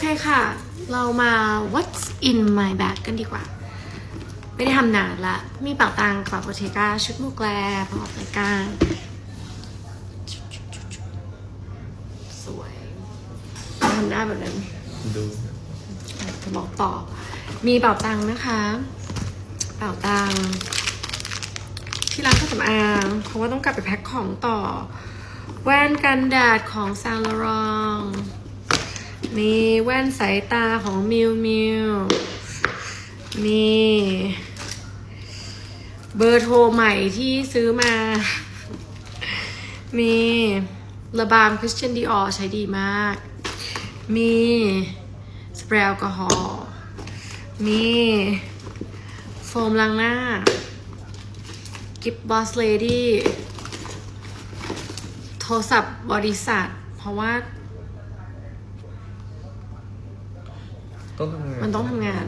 เคค่ะ เรามา what's in my bag กันดีกว่า ไม่ได้ทำนานละ มีเป๋าตังค์กระเป๋าโบเทกาชุดมูกแกลพร้อมรายการสวยทำได้แบบนั้นดูจะบอกต่อ มีเป๋าตังค์นะคะ เป๋าตังค์ที่ร้านเครื่องสำอางเพราะว่าต้องกลับไปแพ็คของต่อ แว่นกันแดดของซาลารอง มีแว่นสายตาของมิวมิวมีเบอร์โทรใหม่ที่ซื้อมา มีระบามคริสเ i นดีออใช้ดีมาก มีสเปรย์แอลกอฮอล์ มีโฟมล้างหน้า กิบบอสเลดี้ โทรศัพท์บริษัท เพราะว่า ต้องทำงานมันต้องทำงาน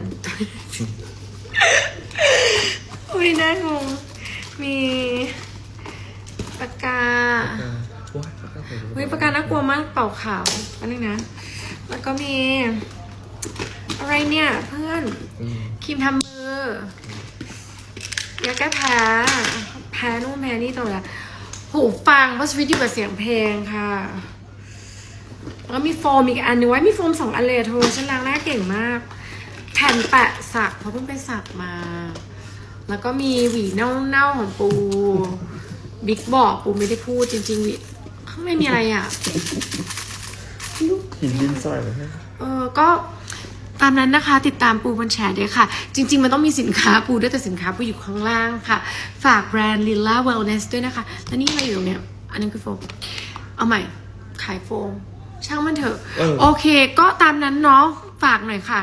อุ้ยน่างงมีปากกาอ่าว้ายปากกาใส่เฮ้ยปากกาน่ากลัวมากเป่าขาวอันนึงนะ แล้วก็มี อะไรเนี่ย เพื่อนอืมครีมทำมือยาแก้แพ้แพ้นู่นแพ้นี่ตลอดเวลาหูฟังเพราะชีวิตอยู่กับเสียงเพลงค่ะ แล้วก็มีโฟมอีกอันนึงไว้ มีโฟมสองอันเลยอะโทรฉันล้างหน้าเก่งมาก แผ่นแปะสักเพราะเพิ่งไปสักมา แล้วก็มีหวีเน่าๆของปู บิ๊กบอกปูไม่ได้พูดจริงๆหวีข้างในมีอะไรอะ หินดินทรายเหรอฮะเออก็ตามนั้นนะคะ ติดตามปูบนแชร์ด้วยค่ะ จริง ๆ มันต้องมีสินค้าปูด้วยแต่สินค้าปูอยู่ข้างล่างค่ะ ฝากแบรนด์ Lilla Wellness ด้วยนะคะ แล้วนี่อะไรอยู่ตรงเนี้ย อันนั้นคือโฟม เอาใหม่ ขายโฟม ช่างมันเถอะโอเค ก็ตามนั้นเนาะฝากหน่อยค่ะ